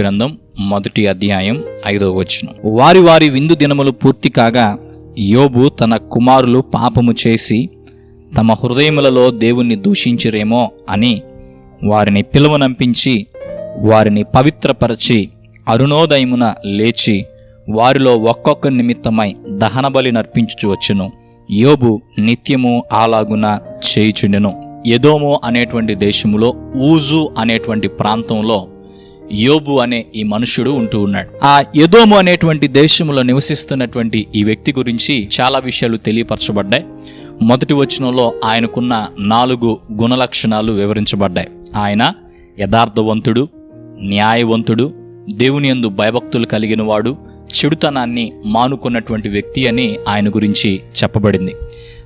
గ్రంథం మొదటి అధ్యాయం ఐదవ వచనం. వారి వారి విందు దినములు పూర్తి కాగా యోబు తన కుమారులు పాపము చేసి తమ హృదయములలో దేవుణ్ణి దూషించిరేమో అని వారిని పిలువనంపించి వారిని పవిత్రపరచి అరుణోదయమున లేచి వారిలో ఒక్కొక్క నిమిత్తమై దహనబలి నర్పించుచు వచ్చును. యోబు నిత్యము అలాగున చేయుచుండెను. ఎదోము అనేటువంటి దేశములో ఊజు అనేటువంటి ప్రాంతంలో యోబు అనే ఈ మనుషుడు ఉంటూ ఉన్నాడు. ఆ యదోము అనేటువంటి దేశంలో నివసిస్తున్నటువంటి ఈ వ్యక్తి గురించి చాలా విషయాలు తెలియపరచబడ్డాయి. మొదటి వచనంలో ఆయనకున్న నాలుగు గుణలక్షణాలు వివరించబడ్డాయి. ఆయన యథార్థవంతుడు న్యాయవంతుడు దేవుని యందు భయభక్తులు కలిగినవాడు చెడుతనాన్ని మానుకున్నటువంటి వ్యక్తి అని ఆయన గురించి చెప్పబడింది.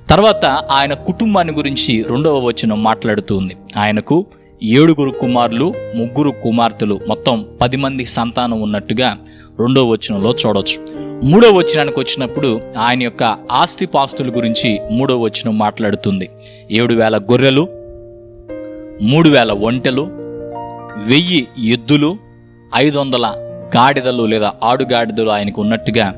తర్వాత ఆయన కుటుంబాన్ని గురించి రెండవ వచనం మాట్లాడుతూ ఉంది. ఆయనకు ఏడుగురు కుమారులు ముగ్గురు కుమార్తెలు మొత్తం పది మంది సంతానం ఉన్నట్టుగా రెండవ వచనంలో చూడవచ్చు మూడో వచనానికి వచ్చినప్పుడు ఆయన యొక్క ఆస్తిపాస్తుల గురించి మూడో వచనం మాట్లాడుతుంది. ఏడు వేల గొర్రెలు మూడు వేల ఒంటెలు వెయ్యి ఎద్దులు ఐదు వందల గాడిదలు లేదా ఆడుగాడిదలు ఆయనకు ఉన్నట్టుగా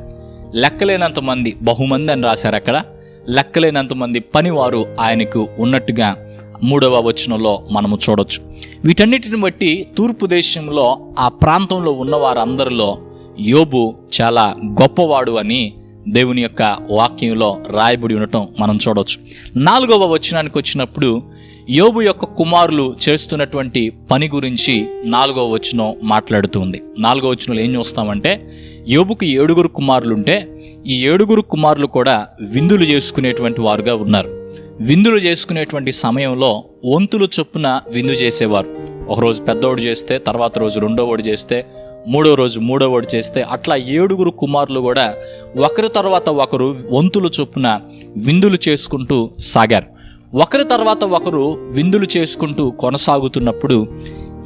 లెక్కలేనంత మంది బహుమంది అని రాశారు అక్కడ. లెక్కలేనంత మంది పనివారు ఆయనకు ఉన్నట్టుగా మూడవ వచనంలో మనము చూడొచ్చు. వీటన్నిటిని బట్టి తూర్పు దేశంలో ఆ ప్రాంతంలో ఉన్న వారందరిలో యోబు చాలా గొప్పవాడు అని దేవుని యొక్క వాక్యంలో రాయబడి ఉండటం మనం చూడవచ్చు నాలుగవ వచనానికి వచ్చినప్పుడు యోబు యొక్క కుమారులు చేస్తున్నటువంటి పని గురించి నాలుగవ వచనం మాట్లాడుతుంది. నాలుగవ వచనంలో ఏం చూస్తామంటే యోబుకి ఏడుగురు కుమారులు ఉంటే ఈ ఏడుగురు కుమారులు కూడా విందులు చేసుకునేటువంటి వారుగా ఉన్నారు. విందులు చేసుకునేటువంటి సమయంలో వంతులు చొప్పున విందు చేసేవారు. ఒకరోజు పెద్దోడు చేస్తే తర్వాత రోజు రెండోవాడు చేస్తే మూడో రోజు మూడోవాడు చేస్తే అట్లా ఏడుగురు కుమారులు కూడా ఒకరి తర్వాత ఒకరు వంతులు చొప్పున విందులు చేసుకుంటూ సాగారు. ఒకరి తర్వాత ఒకరు విందులు చేసుకుంటూ కొనసాగుతున్నప్పుడు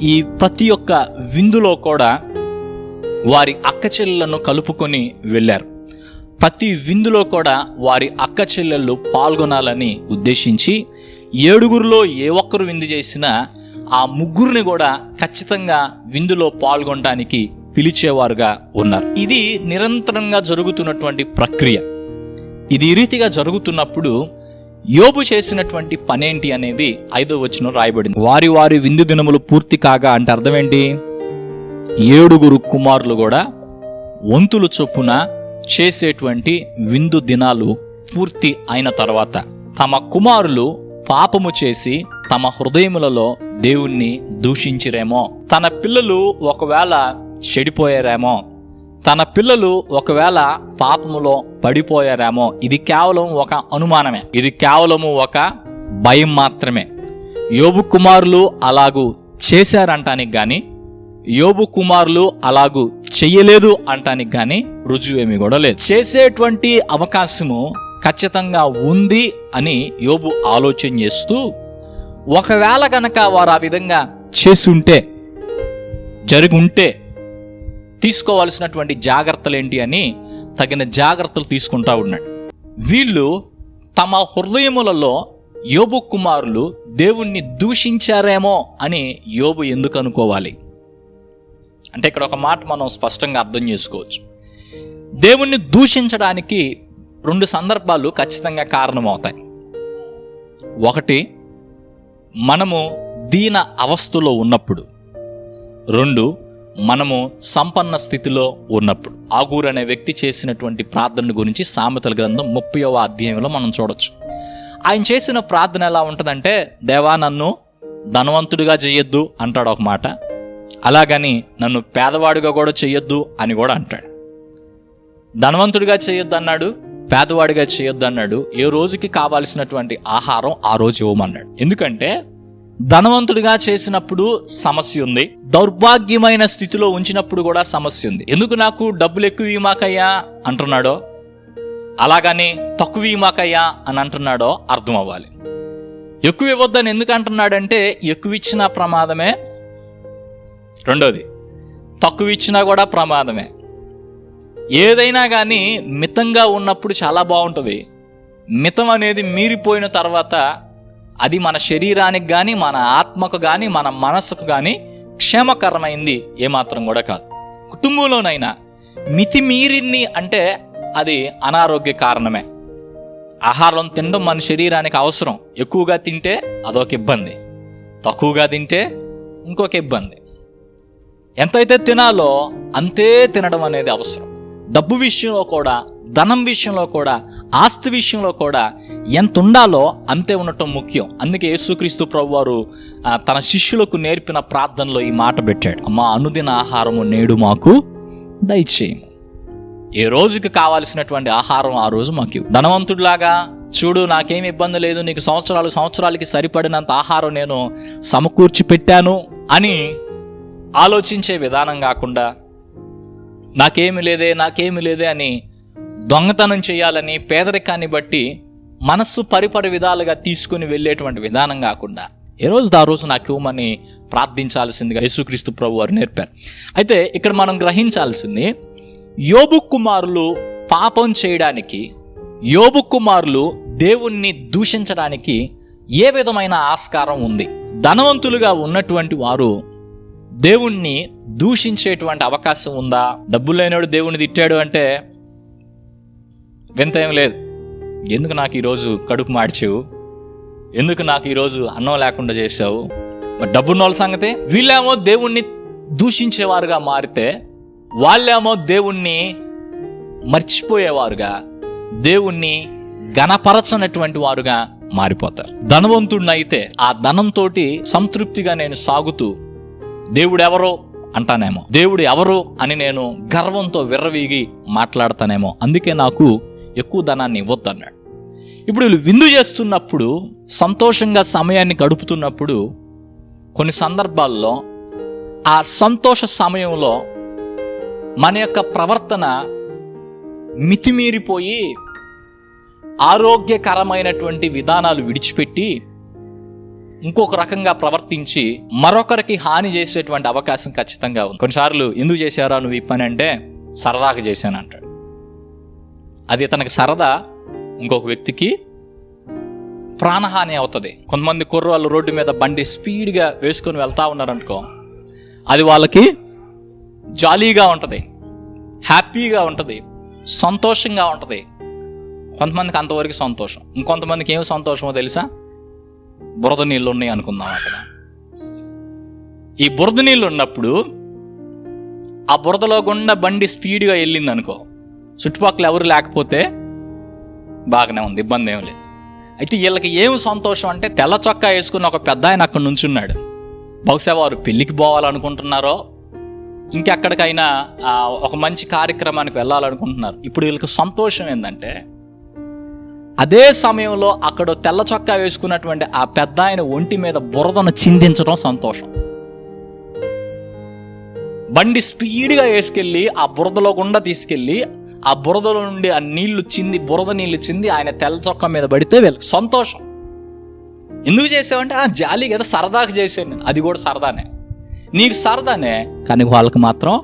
ఈ ప్రతి ఒక్క విందులో కూడా వారి అక్క చెల్లెలను కలుపుకొని వెళ్ళారు. ప్రతి విందులో కూడా వారి అక్క చెల్లెళ్ళు పాల్గొనాలని ఉద్దేశించి ఏడుగురిలో ఏ ఒక్కరు విందు చేసినా ఆ ముగ్గురిని కూడా ఖచ్చితంగా విందులో పాల్గొనడానికి పిలిచేవారుగా ఉన్నారు. ఇది నిరంతరంగా జరుగుతున్నటువంటి ప్రక్రియ. ఇది రీతిగా జరుగుతున్నప్పుడు యోబు చేసినటువంటి పనేంటి అనేది ఐదో వచనం రాయబడింది. వారి వారి విందు దినములు పూర్తి కాగా అంటే అర్థం ఏంటి? ఏడుగురు కుమారులు కూడా వంతులు చొప్పున చేసేటువంటి విందు దినాలు పూర్తి అయిన తర్వాత తమ కుమారులు పాపము చేసి తమ హృదయములలో దేవుణ్ణి దూషించిరేమో. తన పిల్లలు ఒకవేళ చెడిపోయారేమో. తన పిల్లలు ఒకవేళ పాపములో పడిపోయారేమో. ఇది కేవలం ఒక అనుమానమే. ఇది కేవలము ఒక భయం మాత్రమే. యోబు కుమారులు అలాగూ చేశారంటానికి గాని యోబు కుమారులు అలాగూ చెయ్యలేదు అంటానికి కానీ రుజువు ఏమీ కూడా లేదు. చేసేటువంటి అవకాశము ఖచ్చితంగా ఉంది అని యోబు ఆలోచన చేస్తూ ఒకవేళ కనుక వారు ఆ విధంగా చేసి ఉంటే జరిగి ఉంటే తీసుకోవాల్సినటువంటి జాగ్రత్తలు ఏంటి అని తగిన జాగ్రత్తలు తీసుకుంటా ఉన్నాడు. వీళ్ళు తమ హృదయములలో యోబు కుమారులు దేవుణ్ణి దూషించారేమో అని యోబు ఎందుకు అనుకోవాలి? అంటే ఇక్కడ ఒక మాట మనం స్పష్టంగా అర్థం చేసుకోవచ్చు. దేవుణ్ణి దూషించడానికి రెండు సందర్భాలు ఖచ్చితంగా కారణమవుతాయి. ఒకటి మనము దీన అవస్థలో ఉన్నప్పుడు. రెండు మనము సంపన్న స్థితిలో ఉన్నప్పుడు. ఆగూర్ అనే వ్యక్తి చేసినటువంటి ప్రార్థన గురించి సామెతల గ్రంథం ముప్పైవ అధ్యాయంలో మనం చూడొచ్చు. ఆయన చేసిన ప్రార్థన ఎలా ఉంటుందంటే దేవా నన్ను ధనవంతుడిగా చేయొద్దు అంటాడు ఒక మాట. అలాగని నన్ను పేదవాడిగా కూడా చేయొద్దు అని కూడా అంటాడు. ధనవంతుడిగా చేయొద్దు అన్నాడు పేదవాడిగా చేయొద్దు అన్నాడు ఏ రోజుకి కావాల్సినటువంటి ఆహారం ఆ రోజు ఇవ్వమన్నాడు. ఎందుకంటే ధనవంతుడిగా చేసినప్పుడు సమస్య ఉంది దౌర్భాగ్యమైన స్థితిలో ఉంచినప్పుడు కూడా సమస్య ఉంది. ఎందుకు నాకు డబ్బులు ఎక్కువ ఇమాకయ్యా అంటున్నాడో? అలాగని తక్కువ ఇమాకయ్యా అని అంటున్నాడో అర్థం అవ్వాలి. ఎక్కువ ఇవ్వద్దని ఎందుకు అంటున్నాడంటే ఎక్కువ ఇచ్చిన ప్రమాదమే రెండోది తక్కువ ఇచ్చినా కూడా ప్రమాదమే. ఏదైనా కానీ మితంగా ఉన్నప్పుడు చాలా బాగుంటుంది. మితం అనేది మీరిపోయిన తర్వాత అది మన శరీరానికి కానీ మన ఆత్మకు కానీ మన మనసుకు కానీ క్షేమకరమైంది ఏమాత్రం కూడా కాదు. కుటుంబంలోనైనా మితిమీరింది అంటే అది అనారోగ్య కారణమే. ఆహారం తినడం మన శరీరానికి అవసరం. ఎక్కువగా తింటే అదొక ఇబ్బంది. తక్కువగా తింటే ఇంకొక ఇబ్బంది. ఎంతైతే తినాలో అంతే తినడం అనేది అవసరం. డబ్బు విషయంలో కూడా ధనం విషయంలో కూడా ఆస్తి విషయంలో కూడా ఎంత ఉండాలో అంతే ఉండటం ముఖ్యం. అందుకే యేసుక్రీస్తు ప్రభు వారు తన శిష్యులకు నేర్పిన ప్రార్థనలో ఈ మాట పెట్టాడు. మా అనుదిన ఆహారము నేడు మాకు దయచేయము. ఏ రోజుకి కావాల్సినటువంటి ఆహారం ఆ రోజు మాకు ధనవంతుడిలాగా చూడు నాకేం ఇబ్బంది లేదు నీకు సంవత్సరాలు సంవత్సరాలకి సరిపడినంత ఆహారం నేను సమకూర్చి పెట్టాను అని ఆలోచించే విధానం కాకుండా నాకేమి లేదే నాకేమి లేదే అని దొంగతనం చేయాలని పేదరికాన్ని బట్టి మనస్సు పరిపరి విధాలుగా తీసుకుని వెళ్ళేటువంటి విధానం కాకుండా ఏ రోజు ఆ రోజు నాకు ఇవ్వమని ప్రార్థించాల్సిందిగా యేసుక్రీస్తు ప్రభు వారు నేర్పారు. అయితే ఇక్కడ మనం గ్రహించాల్సింది యోబు కుమారులు పాపం చేయడానికి యోబు కుమారులు దేవుణ్ణి దూషించడానికి ఏ విధమైన ఆస్కారం ఉంది? ధనవంతులుగా ఉన్నటువంటి వారు దేవుణ్ణి దూషించేటువంటి అవకాశం ఉందా? డబ్బు లేనివాడు దేవుణ్ణి తిట్టాడు అంటే వింత ఏం లేదు. ఎందుకు నాకు ఈరోజు కడుపు మార్చావు? ఎందుకు నాకు ఈరోజు అన్నం లేకుండా చేసావు డబ్బున్న వాళ్ళ సంగతి? వీళ్ళేమో దేవుణ్ణి దూషించేవారుగా మారితే వాళ్ళేమో దేవుణ్ణి మర్చిపోయేవారుగా దేవుణ్ణి గణపరచనటువంటి వారుగా మారిపోతారు. ధనవంతుడినైతే ఆ ధనంతో సంతృప్తిగా నేను సాగుతూ దేవుడు ఎవరో అంటానేమో. దేవుడు ఎవరు అని నేను గర్వంతో విర్రవీగి మాట్లాడతానేమో. అందుకే నాకు ఎక్కువ ధనాన్ని ఇవ్వద్దన్నాడు ఇప్పుడు వీళ్ళు విందు చేస్తున్నప్పుడు సంతోషంగా సమయాన్ని గడుపుతున్నప్పుడు కొన్ని సందర్భాల్లో ఆ సంతోష సమయంలో మన యొక్క ప్రవర్తన మితిమీరిపోయి ఆరోగ్యకరమైనటువంటి విధానాలు విడిచిపెట్టి ఇంకొక రకంగా ప్రవర్తించి మరొకరికి హాని చేసేటువంటి అవకాశం ఖచ్చితంగా ఉంది. కొన్నిసార్లు ఎందుకు చేశారా నువ్వు ఈ పని అంటే సరదాగా చేశాను అంటాడు. అది ఇతనికి సరదా ఇంకొక వ్యక్తికి ప్రాణహాని అవుతుంది. కొంతమంది కుర్రాళ్ళు రోడ్డు మీద బండి స్పీడ్గా వేసుకొని వెళ్తా ఉన్నారనుకో అది వాళ్ళకి జాలీగా ఉంటుంది హ్యాపీగా ఉంటుంది సంతోషంగా ఉంటుంది. కొంతమందికి అంతవరకు సంతోషం. ఇంకొంతమందికి ఏం సంతోషమో తెలుసా? బురద నీళ్ళు ఉన్నాయి అనుకుందాం అక్కడ. ఈ బురద నీళ్ళు ఉన్నప్పుడు ఆ బురదలో గుండా బండి స్పీడ్గా వెళ్ళింది అనుకో చుట్టుపక్కల ఎవరు లేకపోతే బాగానే ఉంది ఇబ్బంది ఏం లేదు. అయితే వీళ్ళకి ఏం సంతోషం అంటే తెల్ల చొక్కా వేసుకున్న ఒక పెద్ద ఆయన అక్కడ నుంచున్నాడు. బహుశా వారు పెళ్ళికి పోవాలనుకుంటున్నారో ఇంకెక్కడికైనా ఒక మంచి కార్యక్రమానికి వెళ్ళాలనుకుంటున్నారు. ఇప్పుడు వీళ్ళకి సంతోషం ఏంటంటే అదే సమయంలో అక్కడ తెల్ల చొక్కా వేసుకున్నటువంటి ఆ పెద్ద ఆయన ఒంటి మీద బురదను చిందించడం సంతోషం. బండి స్పీడ్గా వేసుకెళ్ళి ఆ బురదలో గుండా తీసుకెళ్ళి ఆ బురదలో నుండి ఆ నీళ్ళు చింది బురద నీళ్ళు చింది ఆయన తెల్ల చొక్కా మీద పడితే వీళ్ళకి సంతోషం. ఎందుకు చేసావంటే ఆ జాలి కదా సరదాగా చేశాను నేను. అది కూడా సరదానే. నీకు సరదానే కానీ వాళ్ళకి మాత్రం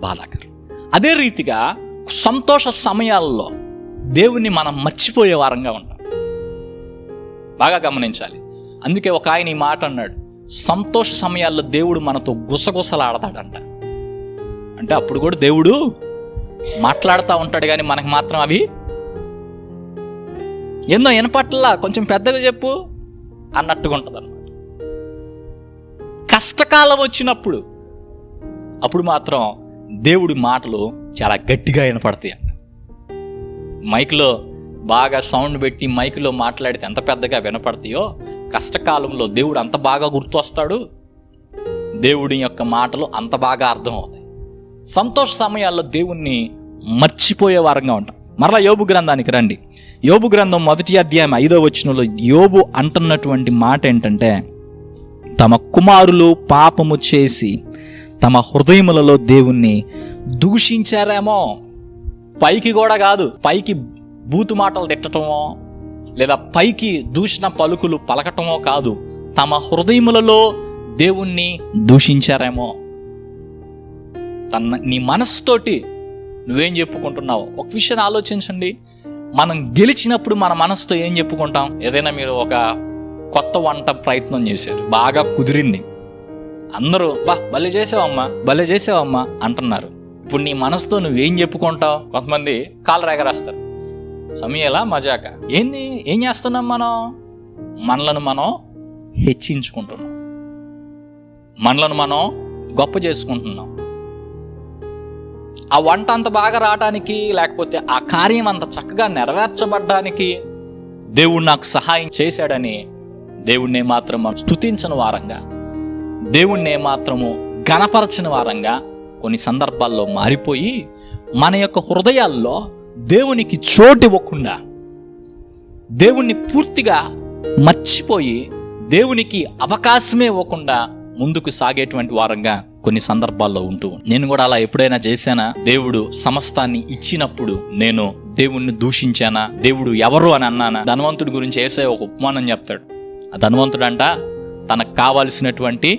బాధాకరం. అదే రీతిగా సంతోష సమయాల్లో దేవుణ్ణి మనం మర్చిపోయే వారంగా ఉంటాం. బాగా గమనించాలి. అందుకే ఒక ఆయన ఈ మాట అన్నాడు. సంతోష సమయాల్లో దేవుడు మనతో గుసగుసలాడతాడంట. అంటే అప్పుడు కూడా దేవుడు మాట్లాడుతూ ఉంటాడు కానీ మనకు మాత్రం అవి ఏందో వినపట్లా కొంచెం పెద్దగా చెప్పు అన్నట్టుగా ఉంటుంది అనమాట కష్టకాలం వచ్చినప్పుడు అప్పుడు మాత్రం దేవుడి మాటలు చాలా గట్టిగా వినపడతాయి. అంట మైక్లో బాగా సౌండ్ పెట్టి మైక్లో మాట్లాడితే ఎంత పెద్దగా వినపడతాయో కష్టకాలంలో దేవుడు అంత బాగా గుర్తు వస్తాడు దేవుడి యొక్క మాటలు అంత బాగా అర్థం అవుతాయి సంతోష సమయాల్లో దేవుణ్ణి మర్చిపోయే వారంగా ఉంటాం. మరలా యోబు గ్రంథానికి రండి. యోబు గ్రంథం మొదటి అధ్యాయం ఐదో వచనంలో యోబు అంటున్నటువంటి మాట ఏంటంటే తమ కుమారులు పాపము చేసి తమ హృదయములలో దేవుణ్ణి దూషించారేమో. పైకి కూడా కాదు పైకి బూతు మాటలు తిట్టటమో లేదా పైకి దూషణ పలుకులు పలకటమో కాదు తమ హృదయములలో దేవుణ్ణి దూషించారేమో. తన నీ మనసుతోటి నువ్వేం చెప్పుకుంటున్నావు? ఒక విషయాన్ని ఆలోచించండి. మనం గెలిచినప్పుడు మన మనసుతో ఏం చెప్పుకుంటాం? ఏదైనా మీరు ఒక కొత్త వంట ప్రయత్నం చేశారు బాగా కుదిరింది. అందరూ బా భలే చేసావమ్మా భలే చేసావమ్మా అంటున్నారు. ఇప్పుడు నీ మనసుతో నువ్వేం చెప్పుకుంటావు? కొంతమంది కాలు రేగరాస్తారు సమయలా మజాక. ఏంది? ఏం చేస్తున్నాం మనం? మనలను మనం హెచ్చించుకుంటున్నాం. మనలను మనం గొప్ప చేసుకుంటున్నాం. ఆ వంట అంత బాగా రావడానికి లేకపోతే ఆ కార్యం అంత చక్కగా నెరవేర్చబడ్డానికి దేవుడు నాకు సహాయం చేశాడని దేవుణ్ణి మాత్రం స్తుతించని వారంగా దేవుణ్ణి మాత్రము గణపరచిన వారంగా కొన్ని సందర్భాల్లో మారిపోయి మన యొక్క హృదయాల్లో దేవునికి చోటు ఇవ్వకుండా దేవుణ్ణి పూర్తిగా మర్చిపోయి దేవునికి అవకాశమే ఇవ్వకుండా ముందుకు సాగేటువంటి వారంగా కొన్ని సందర్భాల్లో ఉంటూ నేను కూడా అలా ఎప్పుడైనా చేశానా? దేవుడు సమస్తాన్ని ఇచ్చినప్పుడు నేను దేవుణ్ణి దూషించానా? దేవుడు ఎవరు అని అన్నానా? ధనవంతుడి గురించి వేసే ఒక ఉపమానం చెప్తాడు. ఆ ధనవంతుడంట తనకు కావాల్సినటువంటి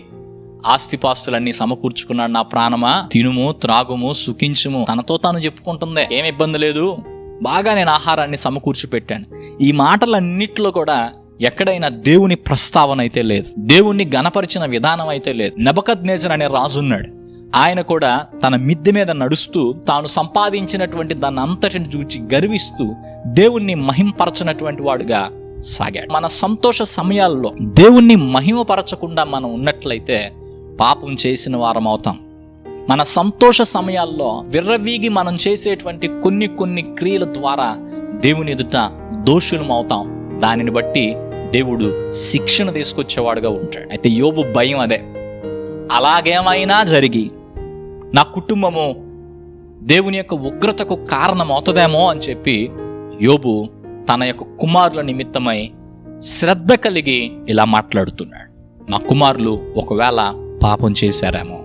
ఆస్తిపాస్తులన్నీ సమకూర్చుకున్నాడు నా ప్రాణమా? తినుము త్రాగుము సుఖించుము. తనతో తాను చెప్పుకుంటుందే. ఏం ఇబ్బంది లేదు? బాగా నేను ఆహారాన్ని సమకూర్చి పెట్టాను ఈ మాటలన్నిట్లో కూడా ఎక్కడైనా దేవుని ప్రస్తావన అయితే లేదు. దేవుణ్ణి గణపరిచిన విధానం అయితే లేదు. నెబకద్ అనే రాజున్నాడు ఆయన కూడా తన మిద్దె మీద నడుస్తూ తాను సంపాదించినటువంటి దాన్ని అంతటిని చూచి గర్విస్తూ దేవుణ్ణి మహింపరచినటువంటి వాడుగా సాగాడు. మన సంతోష సమయాల్లో దేవుణ్ణి మహిమపరచకుండా మనం ఉన్నట్లయితే పాపం చేసిన వారం అవుతాం మన సంతోష సమయాల్లో విర్రవీగి మనం చేసేటువంటి కొన్ని కొన్ని క్రియల ద్వారా దేవుని ఎదుట దోషులం అవుతాం దానిని బట్టి దేవుడు శిక్షణ తీసుకొచ్చేవాడుగా ఉంటాడు. అయితే యోబు భయం అదే. అలాగేమైనా జరిగి నా కుటుంబము దేవుని యొక్క ఉగ్రతకు కారణం అవుతుందేమో అని చెప్పి యోబు తన యొక్క కుమారుల నిమిత్తమై శ్రద్ధ కలిగి ఇలా మాట్లాడుతున్నాడు. నా కుమారులు ఒకవేళ పాపం చేశారేమో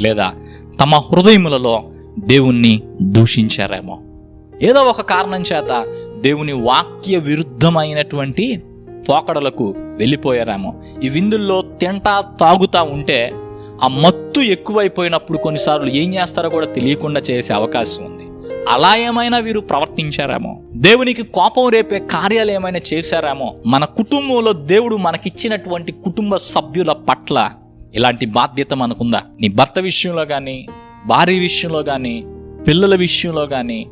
లేదా తమ హృదయములలో దేవుణ్ణి దూషించారేమో. ఏదో ఒక కారణం చేత దేవుని వాక్య విరుద్ధమైనటువంటి పోకడలకు వెళ్ళిపోయారేమో. ఈ విందుల్లో తింటా తాగుతా ఉంటే ఆ మత్తు ఎక్కువైపోయినప్పుడు కొన్నిసార్లు ఏం చేస్తారో కూడా తెలియకుండా చేసే అవకాశం ఉంది. అలా ఏమైనా వీరు ప్రవర్తించారేమో? దేవునికి కోపం రేపే కార్యాలు ఏమైనా చేశారేమో? మన కుటుంబంలో దేవుడు మనకిచ్చినటువంటి కుటుంబ సభ్యుల పట్ల ఇలాంటి బాధ్యత మనకుందా? నీ భర్త విషయంలో కానీ భార్య విషయంలో కానీ పిల్లల విషయంలో కానీ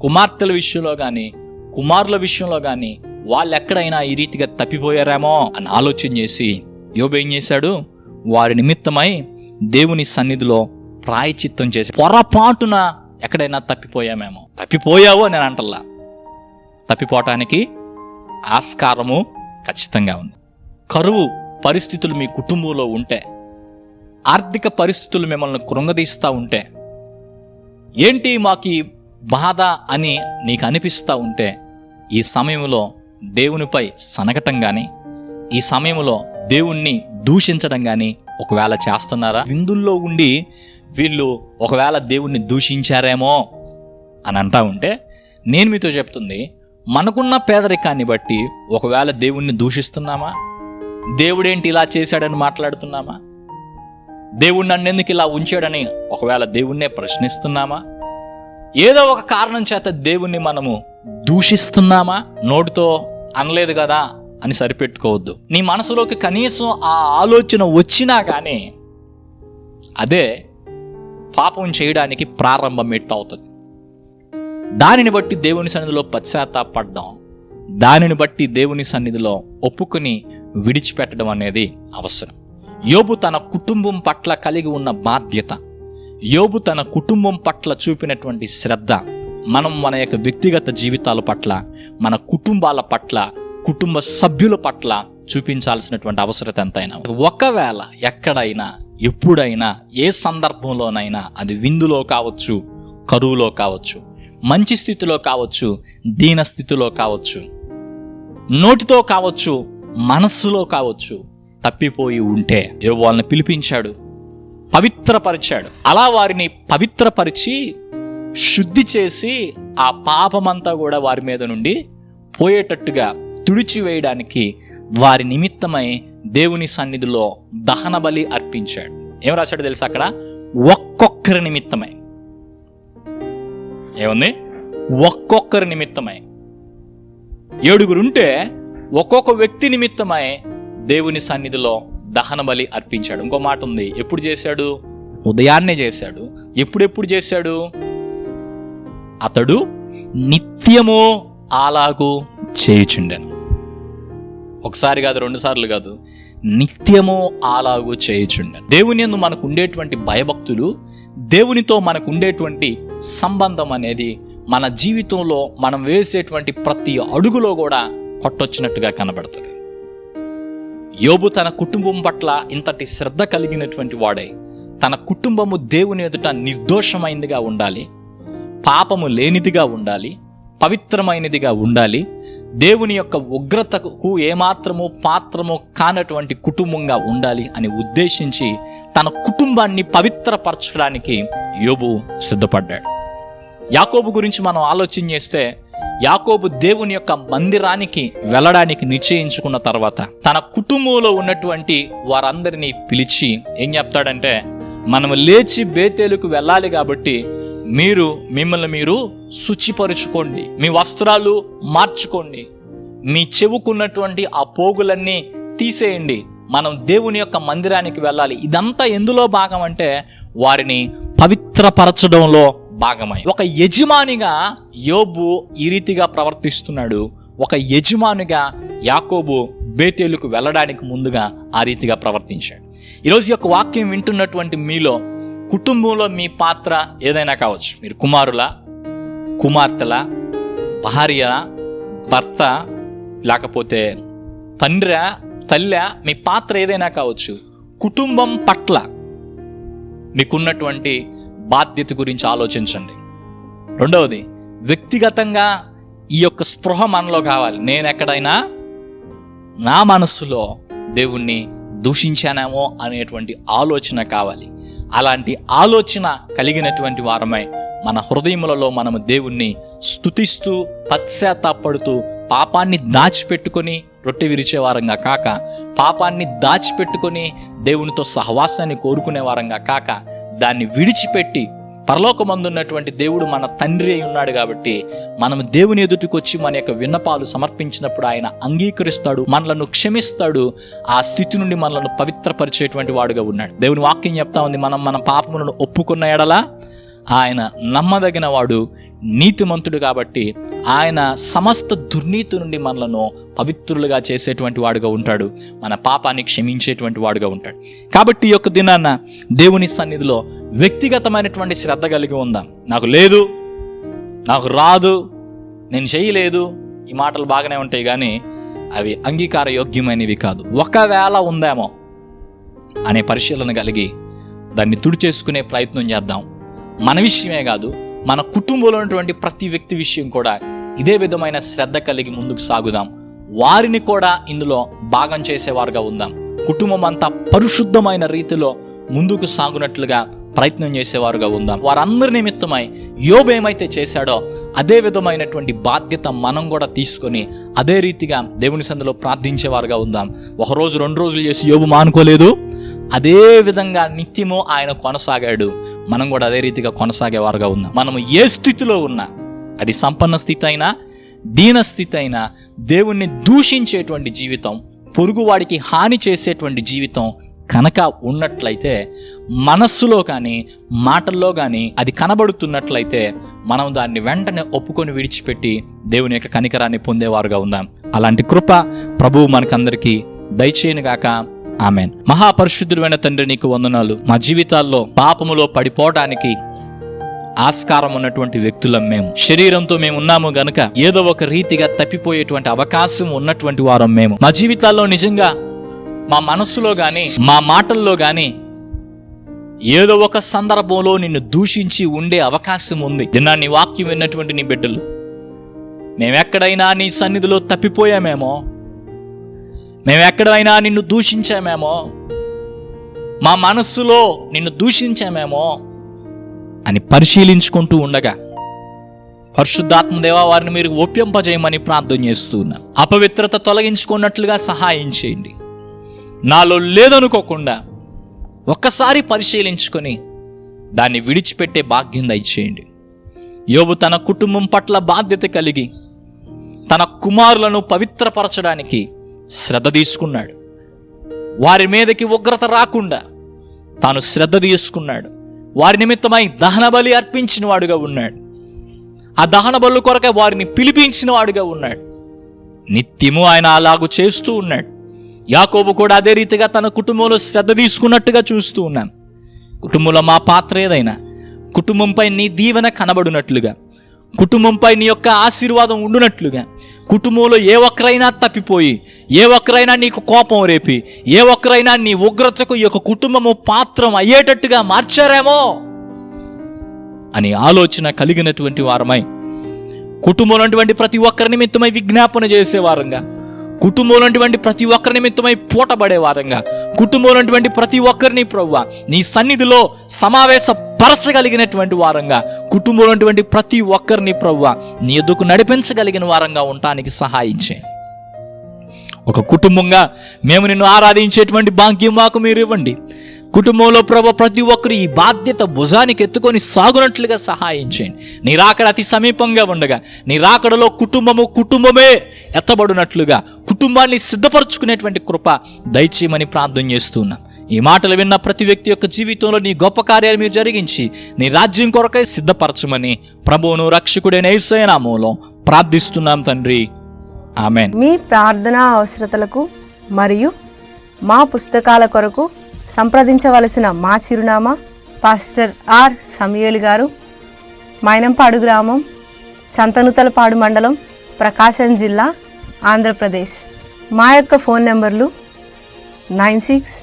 కుమార్తెల విషయంలో కానీ కుమారుల విషయంలో కానీ వాళ్ళు ఎక్కడైనా ఈ రీతిగా తప్పిపోయారేమో అని ఆలోచన చేసి యోబు ఏం చేశాడు? వారి నిమిత్తమై దేవుని సన్నిధిలో ప్రాయచిత్తం చేసి పొరపాటున ఎక్కడైనా తప్పిపోయామేమో. తప్పిపోయావు అని నేను అంటల్లా. తప్పిపోవటానికి ఆస్కారము ఖచ్చితంగా ఉంది. కరువు పరిస్థితులు మీ కుటుంబంలో ఉంటే ఆర్థిక పరిస్థితులు మిమ్మల్ని కృంగదీస్తూ ఉంటే ఏంటి మాకు బాధ అని నీకు అనిపిస్తూ ఉంటే ఈ సమయంలో దేవునిపై సనగటం కానీ ఈ సమయంలో దేవుణ్ణి దూషించడం కానీ ఒకవేళ చేస్తున్నారా? విందుల్లో ఉండి వీళ్ళు ఒకవేళ దేవుణ్ణి దూషించారేమో అని అంటా ఉంటే నేను మీతో చెప్తుంది మనకున్న పేదరికాన్ని బట్టి ఒకవేళ దేవుణ్ణి దూషిస్తున్నామా? దేవుడేంటి ఇలా చేశాడని మాట్లాడుతున్నామా? దేవుడు నన్ను ఎందుకు ఇలా ఉంచాడని ఒకవేళ దేవుణ్ణే ప్రశ్నిస్తున్నామా? ఏదో ఒక కారణం చేత దేవుణ్ణి మనము దూషిస్తున్నామా? నోటితో అనలేదు కదా అని సరిపెట్టుకోవద్దు. నీ మనసులోకి కనీసం ఆ ఆలోచన వచ్చినా కానీ అదే పాపం చేయడానికి ప్రారంభం ఎట్టు అవుతుంది దానిని బట్టి దేవుని సన్నిధిలో పశ్చాత్తాపడ్డం. దానిని బట్టి దేవుని సన్నిధిలో ఒప్పుకొని విడిచిపెట్టడం అనేది అవసరం. యోబు తన కుటుంబం పట్ల కలిగి ఉన్న బాధ్యత. యోబు తన కుటుంబం పట్ల చూపినటువంటి శ్రద్ధ మనం మన యొక్క వ్యక్తిగత జీవితాల పట్ల మన కుటుంబాల పట్ల కుటుంబ సభ్యుల పట్ల చూపించాల్సినటువంటి అవసరత ఎంతైనా. ఒకవేళ ఎక్కడైనా ఎప్పుడైనా ఏ సందర్భంలోనైనా అది విందులో కావచ్చు కరువులో కావచ్చు మంచి స్థితిలో కావచ్చు దీన స్థితిలో కావచ్చు నోటితో కావచ్చు మనస్సులో కావచ్చు తప్పిపోయి ఉంటే ఏ వాళ్ళని పిలిపించాడు పవిత్రపరిచాడు. అలా వారిని పవిత్రపరిచి శుద్ధి చేసి ఆ పాపమంతా కూడా వారి మీద నుండి పోయేటట్టుగా తుడిచివేయడానికి వారి నిమిత్తమై దేవుని సన్నిధిలో దహన బలి అర్పించాడు. ఏం రాశాడు తెలుసా అక్కడ? ఒక్కొక్కరి నిమిత్తమై. ఏముంది? ఒక్కొక్కరి నిమిత్తమై. ఏడుగురుంటే ఒక్కొక్క వ్యక్తి నిమిత్తమై దేవుని సన్నిధిలో దహన బలి అర్పించాడు. ఇంకో మాట ఉంది. ఎప్పుడు చేశాడు? ఉదయాన్నే చేశాడు. ఎప్పుడెప్పుడు చేశాడు? అతడు నిత్యము అలాగు చేయుచుండెను. ఒకసారి కాదు రెండు సార్లు కాదు. నిత్యము అలాగు చేయుచుండెను. దేవుని యందు మనకు ఉండేటువంటి భయభక్తులు దేవునితో మనకు ఉండేటువంటి సంబంధం అనేది మన జీవితంలో మనం వేసేటువంటి ప్రతి అడుగులో కూడా కొట్టొచ్చినట్టుగా కనబడుతుంది. యోబు తన కుటుంబం పట్ల ఇంతటి శ్రద్ధ కలిగినటువంటి వాడై. తన కుటుంబము దేవుని ఎదుట నిర్దోషమైనదిగా ఉండాలి. పాపము లేనిదిగా ఉండాలి. పవిత్రమైనదిగా ఉండాలి. దేవుని యొక్క ఉగ్రతకు ఏమాత్రము పాత్రము కానటువంటి కుటుంబంగా ఉండాలి అని ఉద్దేశించి తన కుటుంబాన్ని పవిత్రపరచడానికి యోబు సిద్ధపడ్డాడు. యాకోబు గురించి మనం ఆలోచన చేస్తే యాకోబు దేవుని యొక్క మందిరానికి వెళ్ళడానికి నిశ్చయించుకున్న తర్వాత తన కుటుంబంలో ఉన్నటువంటి వారందరినీ పిలిచి ఏం చెప్తాడంటే మనం లేచి బేతేలుకు వెళ్ళాలి కాబట్టి మీరు మిమ్మల్ని మీరు శుచిపరుచుకోండి మీ వస్త్రాలు మార్చుకోండి మీ చెవుకున్నటువంటి ఆ పోగులన్నీ తీసేయండి మనం దేవుని యొక్క మందిరానికి వెళ్ళాలి. ఇదంతా ఎందులో భాగం అంటే వారిని పవిత్రపరచడంలో భాగమై ఒక యజమానిగా యోబు ఈ రీతిగా ప్రవర్తిస్తున్నాడు. ఒక యజమానిగా యాకోబు బేతేలుకు వెళ్ళడానికి ముందుగా ఆ రీతిగా ప్రవర్తించాడు. ఈరోజు యొక్క వాక్యం వింటున్నటువంటి మీలో కుటుంబంలో మీ పాత్ర ఏదైనా కావచ్చు. మీరు కుమారుల కుమార్తెల భార్య భర్త లేకపోతే తండ్రి తల్లి మీ పాత్ర ఏదైనా కావచ్చు. కుటుంబం పట్ల మీకున్నటువంటి బాధ్యత గురించి ఆలోచించండి. రెండవది వ్యక్తిగతంగా ఈ యొక్క స్పృహ మనలో కావాలి. నేను ఎక్కడైనా నా మనస్సులో దేవుణ్ణి దూషించానేమో అనేటువంటి ఆలోచన కావాలి. అలాంటి ఆలోచన కలిగినటువంటి వారమై మన హృదయములలో మనము దేవుణ్ణి స్తుతిస్తూ పశ్చాత్తాపడుతూ పాపాన్ని దాచిపెట్టుకొని రొట్టె విరిచే వారంగా కాక పాపాన్ని దాచిపెట్టుకొని దేవునితో సహవాసాన్ని కోరుకునే వారంగా కాక దాన్ని విడిచిపెట్టి పరలోకమందున్నటువంటి దేవుడు మన తండ్రి అయి ఉన్నాడు కాబట్టి మనం దేవుని ఎదుటికి వచ్చి మన యొక్క విన్నపాలు సమర్పించినప్పుడు ఆయన అంగీకరిస్తాడు మనలను క్షమిస్తాడు ఆ స్థితి నుండి మనలను పవిత్రపరిచేటువంటి వాడుగా ఉన్నాడు. దేవుని వాక్యం చెప్తా ఉంది మనం మన పాపములను ఒప్పుకున్న ఎడలా ఆయన నమ్మదగిన వాడు నీతిమంతుడు కాబట్టి ఆయన సమస్త దుర్నీతి నుండి మనలను పవిత్రులుగా చేసేటువంటి వాడుగా ఉంటాడు. మన పాపాన్ని క్షమించేటువంటి వాడుగా ఉంటాడు. కాబట్టి ఈ యొక్క దినాన్న దేవుని సన్నిధిలో వ్యక్తిగతమైనటువంటి శ్రద్ధ కలిగి ఉందాం. నాకు లేదు నాకు రాదు నేను చేయలేదు. ఈ మాటలు బాగానే ఉంటాయి కానీ అవి అంగీకార యోగ్యమైనవి కాదు. ఒకవేళ ఉందేమో అనే పరిశీలన కలిగి దాన్ని తుడిచేసుకునే ప్రయత్నం చేద్దాం. మన విషయమే కాదు మన కుటుంబంలో ఉన్నటువంటి ప్రతి వ్యక్తి విషయం కూడా ఇదే విధమైన శ్రద్ధ కలిగి ముందుకు సాగుదాం. వారిని కూడా ఇందులో భాగం చేసేవారుగా ఉందాం. కుటుంబం అంతా పరిశుద్ధమైన రీతిలో ముందుకు సాగునట్లుగా ప్రయత్నం చేసేవారుగా ఉందాం. వారందరి నిమిత్తమై యోబు ఏమైతే చేశాడో అదే విధమైనటువంటి బాధ్యత మనం కూడా తీసుకొని అదే రీతిగా దేవుని సందులో ప్రార్థించేవారుగా ఉందాం. ఒక రోజు రెండు రోజులు చేసి యోబు మానుకోలేదు. అదే విధంగా నిత్యము ఆయన కొనసాగాడు. మనం కూడా అదే రీతిగా కొనసాగేవారుగా ఉన్నాం మనము ఏ స్థితిలో ఉన్నా అది సంపన్న స్థితి అయినా దీన స్థితి అయినా దేవుణ్ణి దూషించేటువంటి జీవితం పొరుగువాడికి హాని చేసేటువంటి జీవితం కనుక ఉన్నట్లయితే మనస్సులో కానీ మాటల్లో కానీ అది కనబడుతున్నట్లయితే మనం దాన్ని వెంటనే ఒప్పుకొని విడిచిపెట్టి దేవుని యొక్క కనికరాన్ని పొందేవారుగా ఉందాం. అలాంటి కృప ప్రభువు మనకందరికీ దయచేయనుగాక ఆమెన్. మహాపరిశుద్ధుడైన తండ్రి నీకు వందనాలు. మా జీవితాల్లో పాపములో పడిపోవడానికి ఆస్కారం ఉన్నటువంటి వ్యక్తులం మేము. శరీరంతో మేము ఉన్నాము గనుక ఏదో ఒక రీతిగా తప్పిపోయేటువంటి అవకాశం ఉన్నటువంటి వారం మేము. మా జీవితాల్లో నిజంగా మా మనస్సులో గాని మా మాటల్లో గాని ఏదో ఒక సందర్భంలో నిన్ను దూషించి ఉండే అవకాశం ఉంది. నిన్న నీ వాక్యం విన్నటువంటి నీ బిడ్డలు మేమెక్కడైనా నీ సన్నిధిలో తప్పిపోయామేమో మేమెక్కడైనా నిన్ను దూషించామేమో మా మనస్సులో నిన్ను దూషించామేమో అని పరిశీలించుకుంటూ ఉండగా పరిశుద్ధాత్మదేవ వారిని మీరు ఒప్పింపజేయమని ప్రార్థన చేస్తూ ఉన్నాను అపవిత్రత తొలగించుకున్నట్లుగా సహాయం చేయండి. నాలో లేదనుకోకుండా ఒక్కసారి పరిశీలించుకొని దాన్ని విడిచిపెట్టే భాగ్యం దయచేయండి. యోబు తన కుటుంబం పట్ల బాధ్యత కలిగి తన కుమారులను పవిత్రపరచడానికి శ్రద్ధ తీసుకున్నాడు. వారి మీదకి ఉగ్రత రాకుండా తాను శ్రద్ధ తీసుకున్నాడు. వారి నిమిత్తమై దహన బలి అర్పించిన వాడుగా ఉన్నాడు. ఆ దహన బలు కొరకే వారిని పిలిపించిన వాడుగా ఉన్నాడు. నిత్యము ఆయన అలాగు చేస్తూ ఉన్నాడు. యాకోబు కూడా అదే రీతిగా తన కుటుంబంలో శ్రద్ధ తీసుకున్నట్టుగా చూస్తూ ఉన్నాను కుటుంబంలో మా పాత్ర ఏదైనా? కుటుంబంపై నీ దీవెన కనబడినట్లుగా. కుటుంబంపై నీ యొక్క ఆశీర్వాదం ఉండునట్లుగా. కుటుంబంలో ఏ ఒక్కరైనా తప్పిపోయి ఏ ఒక్కరైనా నీకు కోపం రేపి ఏ ఒక్కరైనా నీ ఉగ్రతకు ఈ యొక్క కుటుంబము పాత్రం అయ్యేటట్టుగా మార్చారేమో అని ఆలోచన కలిగినటువంటి వారమై కుటుంబంలో ఉన్నటువంటి ప్రతి ఒక్కరి నిమిత్తమై విజ్ఞాపన చేసేవారంగా కుటుంబంలో ఉన్నటువంటి ప్రతి ఒక్కరి నిమిత్తమై పూటబడేవారంగా కుటుంబంలో ఉన్నటువంటి ప్రతి ఒక్కరిని ప్రవ్వ నీ సన్నిధిలో సమావేశ పరచగలిగినటువంటి వారంగా కుటుంబంలో ప్రతి ఒక్కరిని ప్రవ్వ నీ ఎదుకు నడిపించగలిగిన వారంగా ఉండటానికి సహాయించే. ఒక కుటుంబంగా మేము నిన్ను ఆరాధించేటువంటి భాగ్యం మాకు మీరు ఇవ్వండి. కుటుంబంలో ప్రభు ప్రతి ఒక్కరు ఈ బాధ్యత భుజానికి ఎత్తుకొని సాగునట్లుగా సహాయం చేయండి నీ రాకడ అతి సమీపంగా ఉండగా నీ రాకడలో కుటుంబము కుటుంబమే ఎత్తబడినట్లుగా కుటుంబాన్ని సిద్ధపరచుకునేటువంటి కృప దయచేయమని ప్రార్థన చేస్తున్నాం ఈ మాటలు విన్న ప్రతి వ్యక్తి యొక్క జీవితంలో నీ గొప్ప కార్యాలు మీరు జరిగించి నీ రాజ్యం కొరకై సిద్ధపరచమని ప్రభువును రక్షకుడైన యేసయ్య మూలం ప్రార్థిస్తున్నాం తండ్రి. ఆమె మీ ప్రార్థనా అవసరతలకు మరియు మా పుస్తకాల కొరకు సంప్రదించవలసిన మా చిరునామా పాస్టర్ ఆర్ సమయేలు గారు మైనంపాడు గ్రామం సంతనుతలపాడు మండలం ప్రకాశం జిల్లా ఆంధ్రప్రదేశ్. మా యొక్క ఫోన్ నెంబర్లు nine six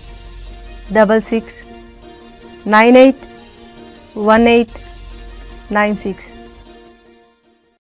double six nine eight one eight nine six